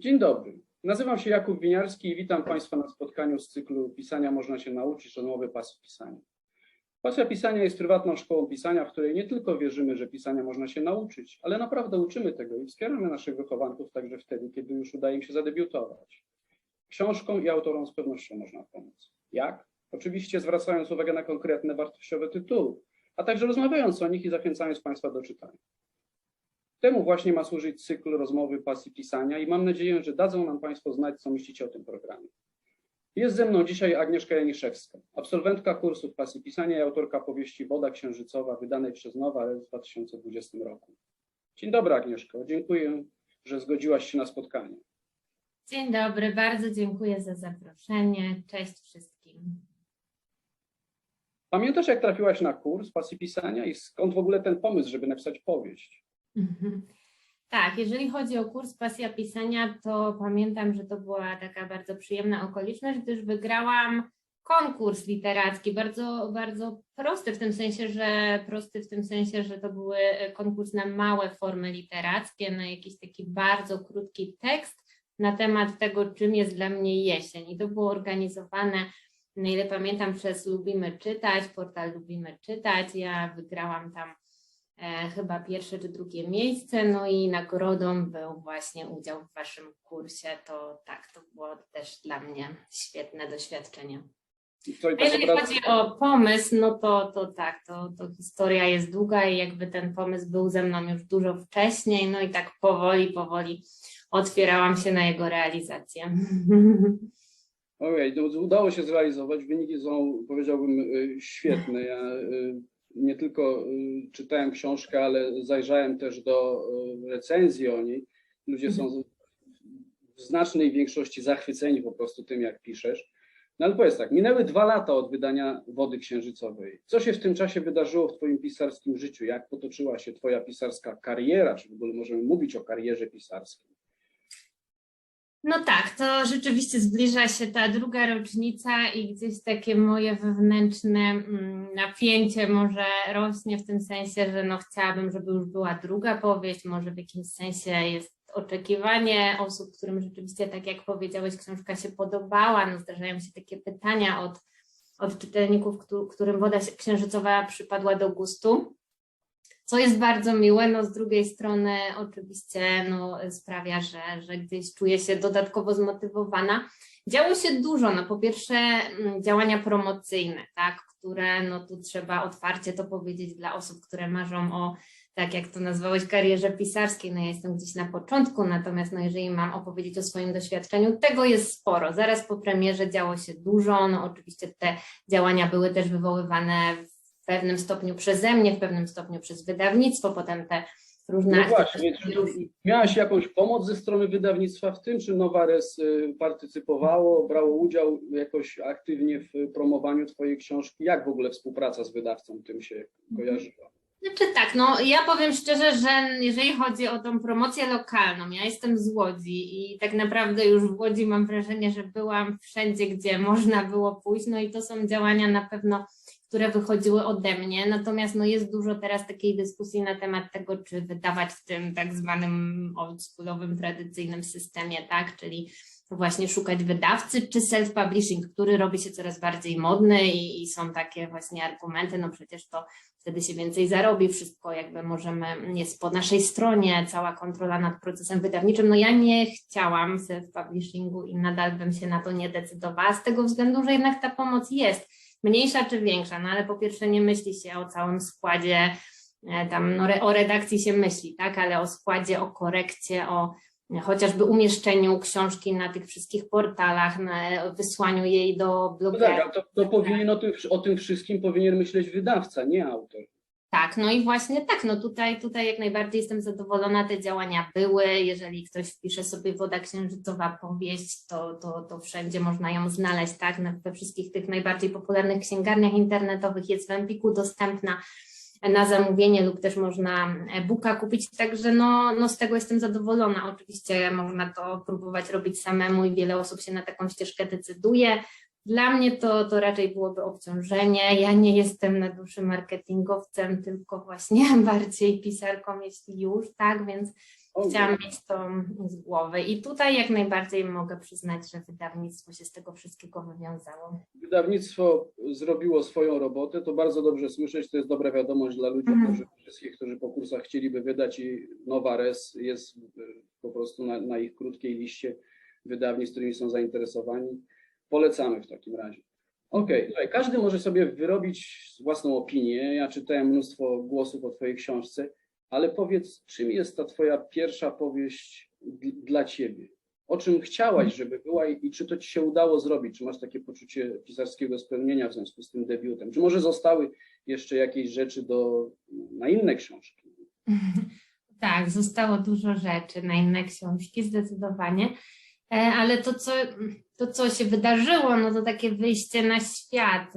Dzień dobry. Nazywam się Jakub Winiarski i witam Państwa na spotkaniu z cyklu Pisania można się nauczyć, rozmowy pasji pisania. Pasja pisania jest prywatną szkołą pisania, w której nie tylko wierzymy, że pisania można się nauczyć, ale naprawdę uczymy tego i wspieramy naszych wychowanków także wtedy, kiedy już udaje im się zadebiutować. Książką i autorom z pewnością można pomóc. Jak? Oczywiście zwracając uwagę na konkretne wartościowe tytuły, a także rozmawiając o nich i zachęcając Państwa do czytania. Temu właśnie ma służyć cykl rozmowy pasji pisania i mam nadzieję, że dadzą nam Państwo znać, co myślicie o tym programie. Jest ze mną dzisiaj Agnieszka Janiszewska, absolwentka kursów pasji pisania i autorka powieści Woda Księżycowa, wydanej przez Nowa w 2020 roku. Dzień dobry Agnieszko, dziękuję, że zgodziłaś się na spotkanie. Dzień dobry, bardzo dziękuję za zaproszenie. Cześć wszystkim. Pamiętasz, jak trafiłaś na kurs pasji pisania i skąd w ogóle ten pomysł, żeby napisać powieść? Mhm. Tak, jeżeli chodzi o kurs Pasja Pisania, to pamiętam, że to była taka bardzo przyjemna okoliczność, gdyż wygrałam konkurs literacki, bardzo, bardzo prosty w tym sensie, że prosty w tym sensie, że to były konkurs na małe formy literackie, na jakiś taki bardzo krótki tekst na temat tego, czym jest dla mnie jesień. I to było organizowane, na ile pamiętam, przez Lubimy Czytać, portal Lubimy Czytać. Ja wygrałam tam e, chyba pierwsze czy drugie miejsce, no i nagrodą był właśnie udział w Waszym kursie. To tak, to było też dla mnie świetne doświadczenie. A jeżeli chodzi o pomysł, no to, to tak, to, to historia jest długa i jakby ten pomysł był ze mną już dużo wcześniej, no i tak powoli, powoli otwierałam się na jego realizację. Ojej, to udało się zrealizować. Wyniki są, powiedziałbym, y, świetne. Ja y, nie tylko y, czytałem książkę, ale zajrzałem też do y, recenzji o niej. Ludzie są z- w znacznej większości zachwyceni po prostu tym, jak piszesz. No ale powiedz tak, minęły dwa lata od wydania Wody Księżycowej. Co się w tym czasie wydarzyło w Twoim pisarskim życiu? Jak potoczyła się Twoja pisarska kariera? Czy w ogóle możemy mówić o karierze pisarskiej? No tak, to rzeczywiście zbliża się ta druga rocznica i gdzieś takie moje wewnętrzne mm, napięcie może rośnie w tym sensie, że no chciałabym, żeby już była druga powieść, może w jakimś sensie jest oczekiwanie osób, którym rzeczywiście, tak jak powiedziałeś, książka się podobała, no zdarzają się takie pytania od, od czytelników, któ- którym Woda Księżycowa przypadła do gustu co jest bardzo miłe, no z drugiej strony oczywiście no, sprawia, że, że gdzieś czuję się dodatkowo zmotywowana. Działo się dużo, no po pierwsze mm, działania promocyjne, tak, które no tu trzeba otwarcie to powiedzieć dla osób, które marzą o, tak jak to nazwałeś, karierze pisarskiej, no ja jestem gdzieś na początku, natomiast no jeżeli mam opowiedzieć o swoim doświadczeniu, tego jest sporo. Zaraz po premierze działo się dużo, no oczywiście te działania były też wywoływane w pewnym stopniu przeze mnie, w pewnym stopniu przez wydawnictwo, potem te różne No właśnie, miałaś jakąś pomoc ze strony wydawnictwa w tym, czy Nowares y, partycypowało, brało udział jakoś aktywnie w promowaniu Twojej książki? Jak w ogóle współpraca z wydawcą tym się kojarzyła? Znaczy tak, no ja powiem szczerze, że jeżeli chodzi o tą promocję lokalną, ja jestem z Łodzi i tak naprawdę już w Łodzi mam wrażenie, że byłam wszędzie, gdzie można było pójść, no i to są działania na pewno, które wychodziły ode mnie, natomiast no jest dużo teraz takiej dyskusji na temat tego, czy wydawać w tym tak zwanym oldschoolowym, tradycyjnym systemie, tak, czyli właśnie szukać wydawcy, czy self-publishing, który robi się coraz bardziej modny i, i są takie właśnie argumenty, no przecież to wtedy się więcej zarobi, wszystko jakby możemy, jest po naszej stronie, cała kontrola nad procesem wydawniczym. No ja nie chciałam self-publishingu i nadal bym się na to nie decydowała, z tego względu, że jednak ta pomoc jest mniejsza czy większa, no ale po pierwsze nie myśli się o całym składzie, e, tam no, o redakcji się myśli, tak, ale o składzie, o korekcie, o e, chociażby umieszczeniu książki na tych wszystkich portalach, na wysłaniu jej do No tak, to, to powinien o tym, o tym wszystkim powinien myśleć wydawca, nie autor. Tak, no i właśnie tak, no tutaj, tutaj jak najbardziej jestem zadowolona, te działania były, jeżeli ktoś wpisze sobie Woda Księżycowa powieść, to, to, to wszędzie można ją znaleźć, tak, we wszystkich tych najbardziej popularnych księgarniach internetowych jest w Empiku dostępna na zamówienie lub też można e-booka kupić, także no, no z tego jestem zadowolona. Oczywiście można to próbować robić samemu i wiele osób się na taką ścieżkę decyduje. Dla mnie to, to raczej byłoby obciążenie. Ja nie jestem na duszy marketingowcem, tylko właśnie bardziej pisarką, jeśli już, tak, więc chciałam mieć to z głowy. I tutaj jak najbardziej mogę przyznać, że wydawnictwo się z tego wszystkiego wywiązało. Wydawnictwo zrobiło swoją robotę, to bardzo dobrze słyszeć, to jest dobra wiadomość dla ludzi, Mhm. którzy, wszystkich, którzy po kursach chcieliby wydać i Nowa Res jest y, po prostu na, na ich krótkiej liście wydawnictw, którymi są zainteresowani. Polecamy w takim razie. Okej, słuchaj, każdy może sobie wyrobić własną opinię. Ja czytałem mnóstwo głosów o Twojej książce, ale powiedz, czym jest ta Twoja pierwsza powieść dla Ciebie? O czym chciałaś, żeby była i, i czy to Ci się udało zrobić? Czy masz takie poczucie pisarskiego spełnienia w związku z tym debiutem? Czy może zostały jeszcze jakieś rzeczy do, na inne książki? Tak, zostało dużo rzeczy na inne książki, zdecydowanie. E, Ale to co, to, co się wydarzyło, no to takie wyjście na świat.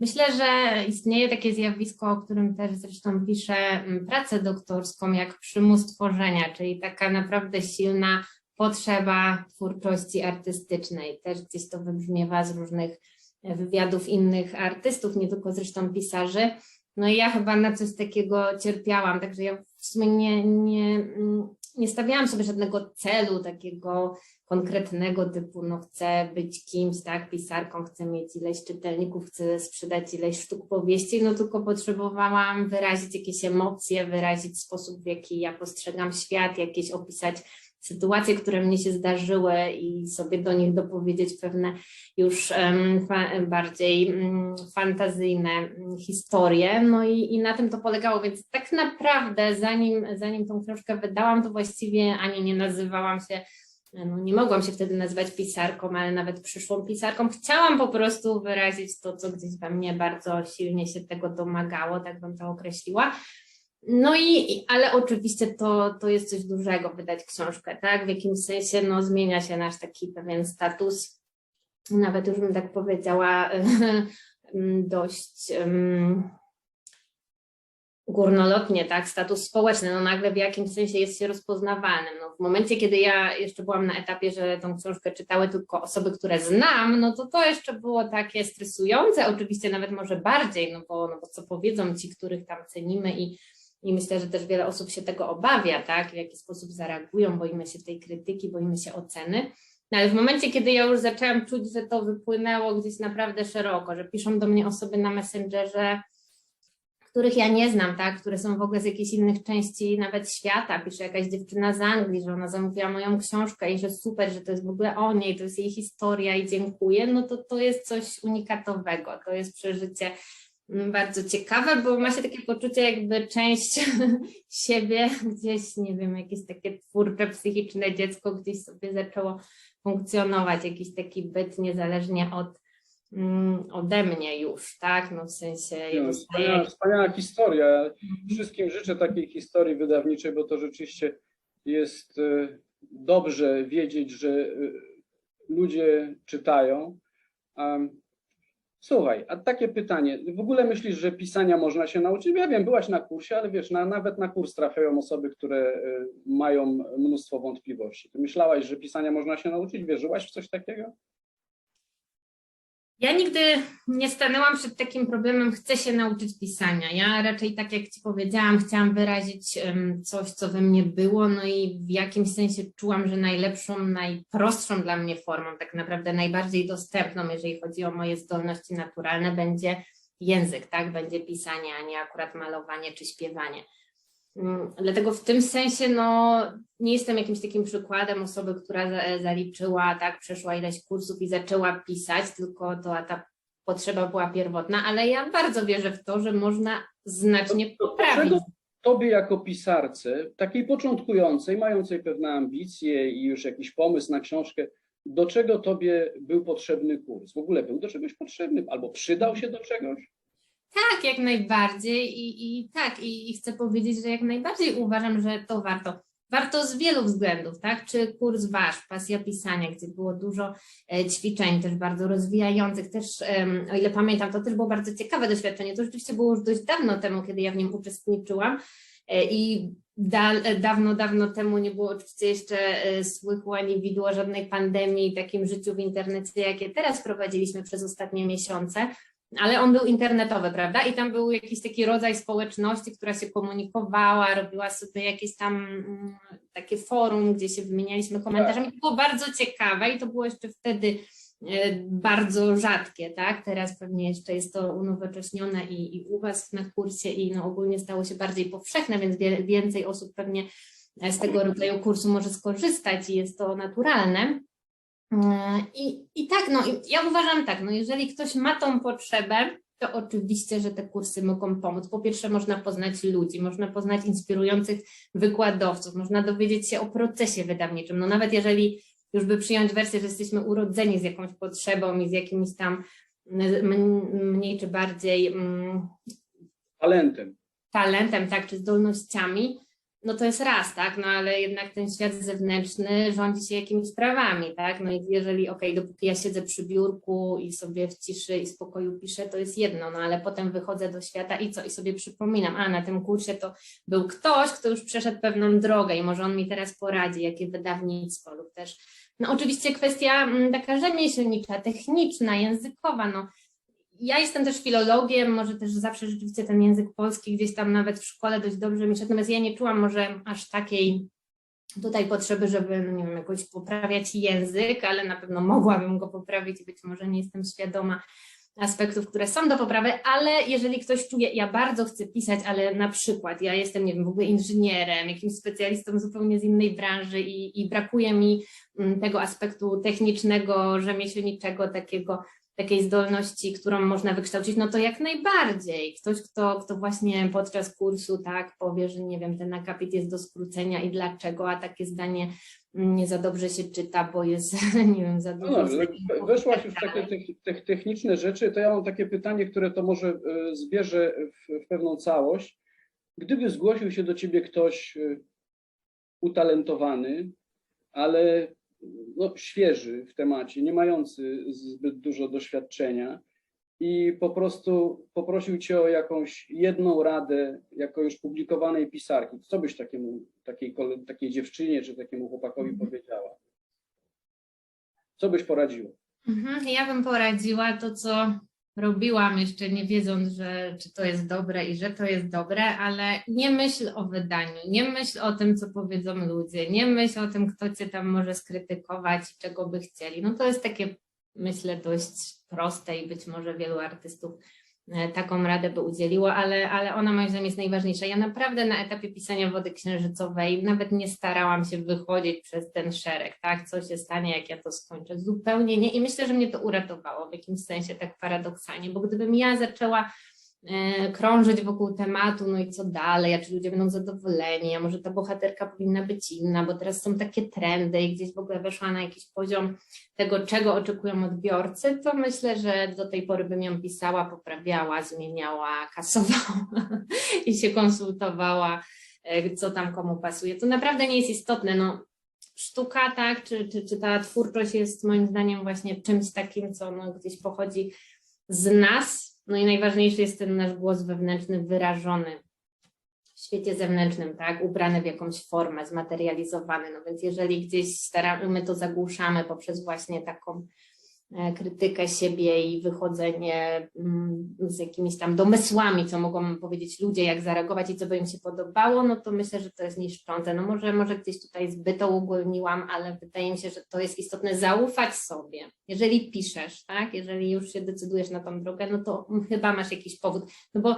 Myślę, że istnieje takie zjawisko, o którym też zresztą piszę pracę doktorską, jak przymus tworzenia, czyli taka naprawdę silna potrzeba twórczości artystycznej. Też gdzieś to wybrzmiewa z różnych wywiadów innych artystów, nie tylko zresztą pisarzy. No i ja chyba na coś takiego cierpiałam, także ja w sumie nie, nie, nie stawiałam sobie żadnego celu takiego konkretnego typu, no chcę być kimś, tak, pisarką, chcę mieć ileś czytelników, chcę sprzedać ileś sztuk powieści, no tylko potrzebowałam wyrazić jakieś emocje, wyrazić sposób, w jaki ja postrzegam świat, jakieś opisać sytuacje, które mnie się zdarzyły i sobie do nich dopowiedzieć pewne już bardziej mm, fantazyjne mm, historie. No i, i na tym to polegało, więc tak naprawdę zanim, zanim tą książkę wydałam, to właściwie ani nie nazywałam się no nie mogłam się wtedy nazywać pisarką, ale nawet przyszłą pisarką. Chciałam po prostu wyrazić to, co gdzieś we mnie bardzo silnie się tego domagało, tak bym to określiła. No i, ale oczywiście to, to jest coś dużego, wydać książkę, tak? W jakimś sensie no, zmienia się nasz taki pewien status, nawet już bym tak powiedziała, dość em, górnolotnie, tak, status społeczny, no nagle w jakimś sensie jest się rozpoznawalnym. No, w momencie, kiedy ja jeszcze byłam na etapie, że tą książkę czytały tylko osoby, które znam, no to to jeszcze było takie stresujące, oczywiście nawet może bardziej, no bo, no bo co powiedzą ci, których tam cenimy i, i myślę, że też wiele osób się tego obawia, tak, w jaki sposób zareagują, boimy się tej krytyki, boimy się oceny. No ale w momencie, kiedy ja już zaczęłam czuć, że to wypłynęło gdzieś naprawdę szeroko, że piszą do mnie osoby na Messengerze, których ja nie znam, tak, które są w ogóle z jakichś innych części nawet świata. Pisze jakaś dziewczyna z Anglii, że ona zamówiła moją książkę i że super, że to jest w ogóle o niej, to jest jej historia i dziękuję, no to to jest coś unikatowego, to jest przeżycie bardzo ciekawe, bo ma się takie poczucie, jakby część siebie gdzieś, nie wiem, jakieś takie twórcze, psychiczne dziecko gdzieś sobie zaczęło funkcjonować, jakiś taki byt niezależnie od mm, ode mnie już, tak? No w sensie No, Wspaniała, wspaniała historia. Wszystkim życzę takiej historii wydawniczej, bo to rzeczywiście jest e, dobrze wiedzieć, że e, ludzie czytają. Słuchaj, a takie pytanie. W ogóle myślisz, że pisania można się nauczyć? Ja wiem, byłaś na kursie, ale wiesz, na, nawet na kurs trafiają osoby, które e, mają mnóstwo wątpliwości. Ty myślałaś, że pisania można się nauczyć? Wierzyłaś w coś takiego? Ja nigdy nie stanęłam przed takim problemem, chcę się nauczyć pisania. Ja raczej, tak jak Ci powiedziałam, chciałam wyrazić coś, co we mnie było, no i w jakimś sensie czułam, że najlepszą, najprostszą dla mnie formą, tak naprawdę najbardziej dostępną, jeżeli chodzi o moje zdolności naturalne, będzie język, tak? Będzie pisanie, a nie akurat malowanie czy śpiewanie. Mm, Dlatego w tym sensie no, nie jestem jakimś takim przykładem osoby, która za- zaliczyła, tak, przeszła ileś kursów i zaczęła pisać, tylko to ta potrzeba była pierwotna, ale ja bardzo wierzę w to, że można znacznie To poprawić. Dlaczego tobie jako pisarce, takiej początkującej, mającej pewne ambicje i już jakiś pomysł na książkę, do czego tobie był potrzebny kurs? W ogóle był do czegoś potrzebny albo przydał się do czegoś? Tak, jak najbardziej i, i tak, i, i chcę powiedzieć, że jak najbardziej uważam, że to warto. Warto z wielu względów, tak? Czy kurs wasz, pasja pisania, gdzie było dużo e, ćwiczeń, też bardzo rozwijających, też o ile pamiętam, to też było bardzo ciekawe doświadczenie. To rzeczywiście było już dość dawno temu, kiedy ja w nim uczestniczyłam e, i da, e, dawno, dawno temu nie było oczywiście jeszcze słychu ani widło żadnej pandemii, takim życiu w internecie, jakie teraz prowadziliśmy przez ostatnie miesiące. Ale on był internetowy, prawda? I tam był jakiś taki rodzaj społeczności, która się komunikowała, robiła sobie jakieś tam mm, takie forum, gdzie się wymienialiśmy komentarzami. To było bardzo ciekawe i to było jeszcze wtedy e, bardzo rzadkie, tak? Teraz pewnie jeszcze jest to unowocześnione i, i u Was na kursie i no ogólnie stało się bardziej powszechne, więc wie, więcej osób pewnie z tego rodzaju kursu może skorzystać i jest to naturalne. I, I tak, no ja uważam tak, no jeżeli ktoś ma tą potrzebę, to oczywiście, że te kursy mogą pomóc. Po pierwsze, można poznać ludzi, można poznać inspirujących wykładowców, można dowiedzieć się o procesie wydawniczym. No nawet jeżeli już by przyjąć wersję, że jesteśmy urodzeni z jakąś potrzebą i z jakimś tam mniej czy bardziej mm, Talentem. talentem, tak, czy zdolnościami, no to jest raz, tak, no ale jednak ten świat zewnętrzny rządzi się jakimiś prawami, tak, no i jeżeli, okej, dopóki ja siedzę przy biurku i sobie w ciszy i spokoju piszę, to jest jedno, no ale potem wychodzę do świata i co, i sobie przypominam, a na tym kursie to był ktoś, kto już przeszedł pewną drogę i może on mi teraz poradzi, jakie wydawnictwo lub też, no oczywiście kwestia mm, taka rzemieślnicza, techniczna, językowa, no ja jestem też filologiem, może też zawsze rzeczywiście ten język polski gdzieś tam nawet w szkole dość dobrze mi szedł, natomiast ja nie czułam może aż takiej tutaj potrzeby, żeby, no nie wiem, jakoś poprawiać język, ale na pewno mogłabym go poprawić i być może nie jestem świadoma aspektów, które są do poprawy, ale jeżeli ktoś czuje, ja bardzo chcę pisać, ale na przykład ja jestem, nie wiem, w ogóle inżynierem, jakimś specjalistą zupełnie z innej branży i, i brakuje mi mm, tego aspektu technicznego, rzemieślniczego, takiego takiej zdolności, którą można wykształcić, no to jak najbardziej. Ktoś, kto, kto właśnie podczas kursu tak powie, że nie wiem, ten akapit jest do skrócenia i dlaczego, a takie zdanie nie za dobrze się czyta, bo jest, nie wiem, za No dużo. dobrze, tak weszłaś już w takie tech- techniczne rzeczy, to ja mam takie pytanie, które to może e, zbierze w, w pewną całość. Gdyby zgłosił się do ciebie ktoś e, utalentowany, ale no, świeży w temacie, nie mający zbyt dużo doświadczenia i po prostu poprosił cię o jakąś jedną radę jako już publikowanej pisarki, co byś takiemu, takiej, takiej dziewczynie czy takiemu chłopakowi Mhm. powiedziała? Co byś poradziła? Mhm, Ja bym poradziła to, co robiłam jeszcze nie wiedząc, że czy to jest dobre i że to jest dobre, ale nie myśl o wydaniu, nie myśl o tym, co powiedzą ludzie, nie myśl o tym, kto cię tam może skrytykować i czego by chcieli. No to jest takie, myślę, dość proste i być może wielu artystów taką radę by udzieliło, ale, ale ona moim zdaniem jest najważniejsza. Ja naprawdę na etapie pisania Wody Księżycowej nawet nie starałam się wychodzić przez ten szereg, tak, co się stanie, jak ja to skończę, zupełnie nie. I myślę, że mnie to uratowało w jakimś sensie tak paradoksalnie, bo gdybym ja zaczęła e, krążyć wokół tematu, no i co dalej, a czy ludzie będą zadowoleni, a może ta bohaterka powinna być inna, bo teraz są takie trendy i gdzieś w ogóle weszła na jakiś poziom tego, czego oczekują odbiorcy, to myślę, że do tej pory bym ją pisała, poprawiała, zmieniała, kasowała i się konsultowała, e, co tam komu pasuje. To naprawdę nie jest istotne. No, sztuka, tak, czy, czy, czy ta twórczość jest moim zdaniem właśnie czymś takim, co no, gdzieś pochodzi z nas. No i najważniejszy jest ten nasz głos wewnętrzny wyrażony w świecie zewnętrznym, tak, ubrany w jakąś formę, zmaterializowany. No więc jeżeli gdzieś staramy, my to zagłuszamy poprzez właśnie taką e, krytykę siebie i wychodzenie mm, z jakimiś tam domysłami, co mogą powiedzieć ludzie, jak zareagować i co by im się podobało, no to myślę, że to jest niszczące. No może, może gdzieś tutaj zbyt to ale wydaje mi się, że to jest istotne zaufać sobie. Jeżeli piszesz, tak, jeżeli już się decydujesz na tą drogę, no to chyba masz jakiś powód, no bo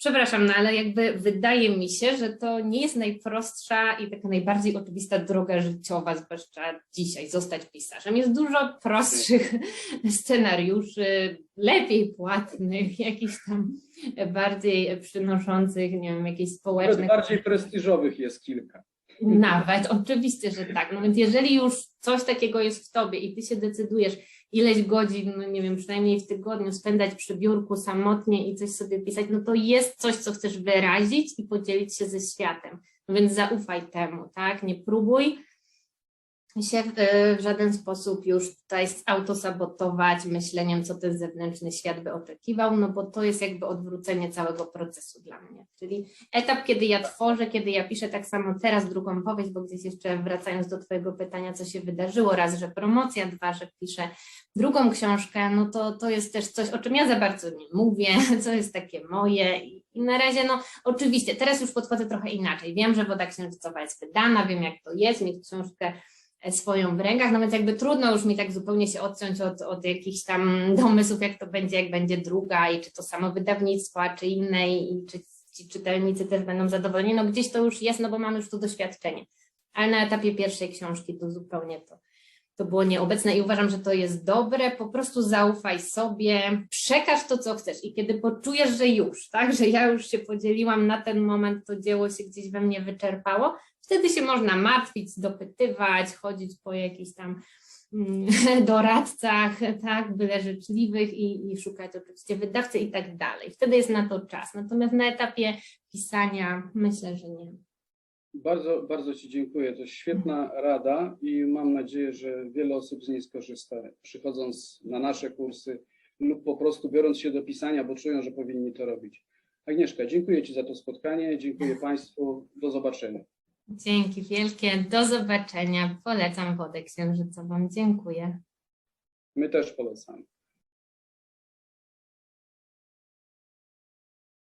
Przepraszam, no ale jakby wydaje mi się, że to nie jest najprostsza i taka najbardziej oczywista droga życiowa, zwłaszcza dzisiaj, zostać pisarzem. Jest dużo prostszych scenariuszy, lepiej płatnych, jakichś tam bardziej przynoszących, nie wiem, jakichś Nawet społecznych. bardziej prestiżowych jest kilka. Nawet, oczywiście, że tak. No więc jeżeli już coś takiego jest w tobie i ty się decydujesz ileś godzin, no nie wiem, przynajmniej w tygodniu spędzać przy biurku samotnie i coś sobie pisać, no to jest coś, co chcesz wyrazić i podzielić się ze światem. No więc zaufaj temu, tak? Nie próbuj, się e, w żaden sposób już tutaj autosabotować myśleniem, co ten zewnętrzny świat by oczekiwał, no bo to jest jakby odwrócenie całego procesu dla mnie. Czyli etap, kiedy ja tworzę, kiedy ja piszę tak samo teraz drugą powieść, bo gdzieś jeszcze wracając do Twojego pytania, co się wydarzyło, raz, że promocja, dwa, że piszę drugą książkę, no to to jest też coś, o czym ja za bardzo nie mówię, co jest takie moje i, i na razie, no oczywiście, teraz już podchodzę trochę inaczej. Wiem, że woda księżycowa jest wydana, wiem jak to jest, mieć książkę swoją w rękach, no więc jakby trudno już mi tak zupełnie się odciąć od, od jakichś tam domysłów, jak to będzie, jak będzie druga i czy to samo wydawnictwo, czy innej i czy ci czytelnicy też będą zadowoleni, no gdzieś to już jest, no bo mam już to doświadczenie, ale na etapie pierwszej książki to zupełnie to, to było nieobecne i uważam, że to jest dobre, po prostu zaufaj sobie, przekaż to, co chcesz. I kiedy poczujesz, że już, tak, że ja już się podzieliłam na ten moment, to dzieło się gdzieś we mnie wyczerpało, wtedy się można martwić, dopytywać, chodzić po jakichś tam mm, doradcach, tak, byle życzliwych i, i szukać oczywiście wydawcy i tak dalej. Wtedy jest na to czas. Natomiast na etapie pisania myślę, że nie. Bardzo, bardzo Ci dziękuję. To świetna rada i mam nadzieję, że wiele osób z niej skorzysta, przychodząc na nasze kursy lub po prostu biorąc się do pisania, bo czują, że powinni to robić. Agnieszka, dziękuję Ci za to spotkanie, dziękuję Państwu, do zobaczenia. Dzięki wielkie, do zobaczenia. Polecam wodę księżycową. Dziękuję. My też polecamy.